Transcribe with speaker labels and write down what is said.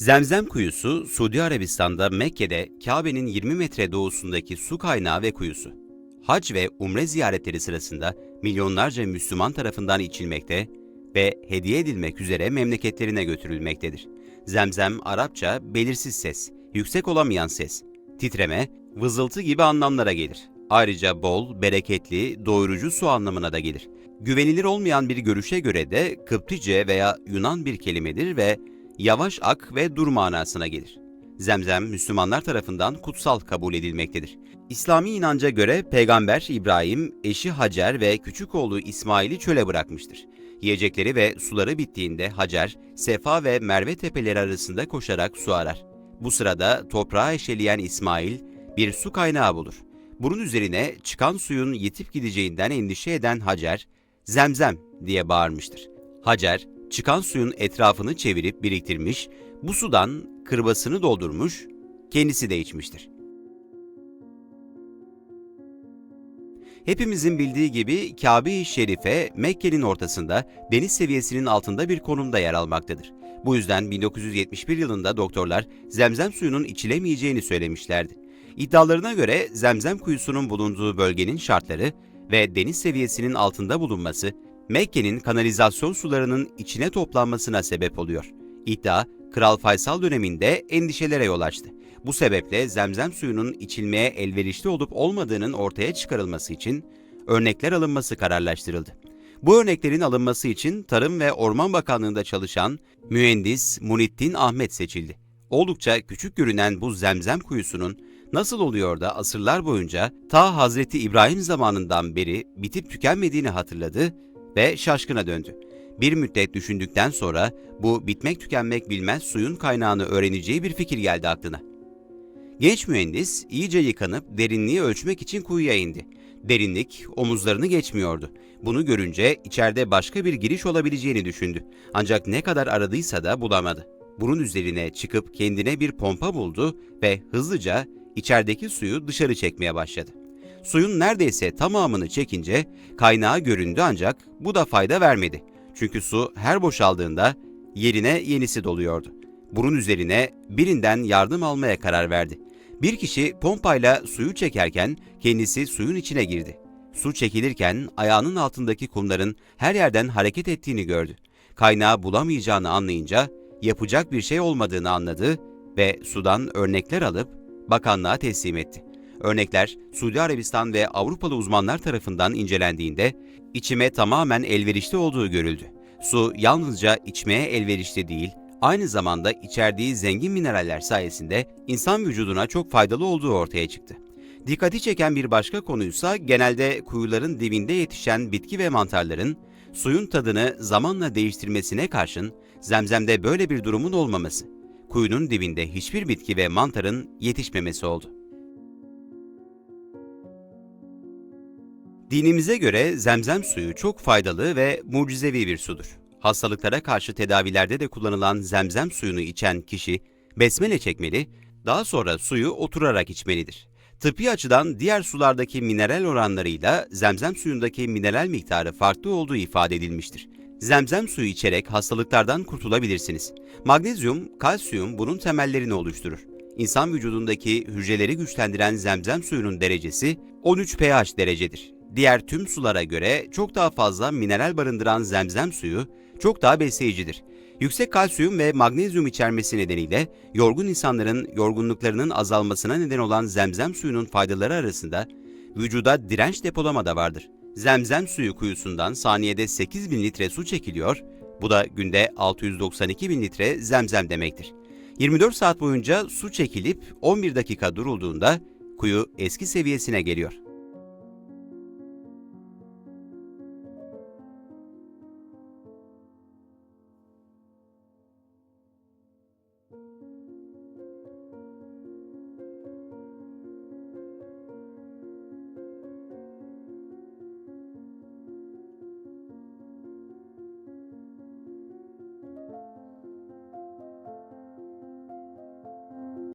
Speaker 1: Zemzem kuyusu, Suudi Arabistan'da Mekke'de Kabe'nin 20 metre doğusundaki su kaynağı ve kuyusu. Hac ve umre ziyaretleri sırasında milyonlarca Müslüman tarafından içilmekte ve hediye edilmek üzere memleketlerine götürülmektedir. Zemzem, Arapça belirsiz ses, yüksek olamayan ses, titreme, vızıltı gibi anlamlara gelir. Ayrıca bol, bereketli, doyurucu su anlamına da gelir. Güvenilir olmayan bir görüşe göre de Kıptice veya Yunan bir kelimedir ve yavaş ak ve dur manasına gelir. Zemzem Müslümanlar tarafından kutsal kabul edilmektedir. İslami inanca göre Peygamber İbrahim, eşi Hacer ve küçük oğlu İsmail'i çöle bırakmıştır. Yiyecekleri ve suları bittiğinde Hacer, Sefa ve Merve tepeleri arasında koşarak su arar. Bu sırada toprağa eşeleyen İsmail bir su kaynağı bulur. Bunun üzerine çıkan suyun yitip gideceğinden endişe eden Hacer, Zemzem diye bağırmıştır. Hacer, çıkan suyun etrafını çevirip biriktirmiş, bu sudan kırbasını doldurmuş, kendisi de içmiştir. Hepimizin bildiği gibi Kabe-i Şerife Mekke'nin ortasında deniz seviyesinin altında bir konumda yer almaktadır. Bu yüzden 1971 yılında doktorlar zemzem suyunun içilemeyeceğini söylemişlerdi. İddialarına göre zemzem kuyusunun bulunduğu bölgenin şartları ve deniz seviyesinin altında bulunması Mekke'nin kanalizasyon sularının içine toplanmasına sebep oluyor. İddia, Kral Faysal döneminde endişelere yol açtı. Bu sebeple zemzem suyunun içilmeye elverişli olup olmadığının ortaya çıkarılması için örnekler alınması kararlaştırıldı. Bu örneklerin alınması için Tarım ve Orman Bakanlığı'nda çalışan mühendis Munittin Ahmet seçildi. Oldukça küçük görünen bu zemzem kuyusunun nasıl oluyor da asırlar boyunca ta Hazreti İbrahim zamanından beri bitip tükenmediğini hatırladı ve şaşkına döndü. Bir müddet düşündükten sonra bu bitmek tükenmek bilmez suyun kaynağını öğreneceği bir fikir geldi aklına. Genç mühendis iyice yıkanıp derinliği ölçmek için kuyuya indi. Derinlik omuzlarını geçmiyordu. Bunu görünce içeride başka bir giriş olabileceğini düşündü. Ancak ne kadar aradıysa da bulamadı. Bunun üzerine çıkıp kendine bir pompa buldu ve hızlıca içerideki suyu dışarı çekmeye başladı. Suyun neredeyse tamamını çekince kaynağı göründü ancak bu da fayda vermedi. Çünkü su her boşaldığında yerine yenisi doluyordu. Bunun üzerine birinden yardım almaya karar verdi. Bir kişi pompayla suyu çekerken kendisi suyun içine girdi. Su çekilirken ayağının altındaki kumların her yerden hareket ettiğini gördü. Kaynağı bulamayacağını anlayınca yapacak bir şey olmadığını anladı ve sudan örnekler alıp bakanlığa teslim etti. Örnekler Suudi Arabistan ve Avrupalı uzmanlar tarafından incelendiğinde içime tamamen elverişli olduğu görüldü. Su yalnızca içmeye elverişli değil, aynı zamanda içerdiği zengin mineraller sayesinde insan vücuduna çok faydalı olduğu ortaya çıktı. Dikkati çeken bir başka konuysa genelde kuyuların dibinde yetişen bitki ve mantarların suyun tadını zamanla değiştirmesine karşın zemzemde böyle bir durumun olmaması. Kuyunun dibinde hiçbir bitki ve mantarın yetişmemesi oldu. Dinimize göre zemzem suyu çok faydalı ve mucizevi bir sudur. Hastalıklara karşı tedavilerde de kullanılan zemzem suyunu içen kişi besmele çekmeli, daha sonra suyu oturarak içmelidir. Tıbbi açıdan diğer sulardaki mineral oranlarıyla zemzem suyundaki mineral miktarı farklı olduğu ifade edilmiştir. Zemzem suyu içerek hastalıklardan kurtulabilirsiniz. Magnezyum, kalsiyum bunun temellerini oluşturur. İnsan vücudundaki hücreleri güçlendiren zemzem suyunun derecesi 13 pH derecedir. Diğer tüm sulara göre çok daha fazla mineral barındıran zemzem suyu çok daha besleyicidir. Yüksek kalsiyum ve magnezyum içermesi nedeniyle yorgun insanların yorgunluklarının azalmasına neden olan zemzem suyunun faydaları arasında vücuda direnç depolama da vardır. Zemzem suyu kuyusundan saniyede 8 bin litre su çekiliyor, bu da günde 692 bin litre zemzem demektir. 24 saat boyunca su çekilip 11 dakika durulduğunda kuyu eski seviyesine geliyor.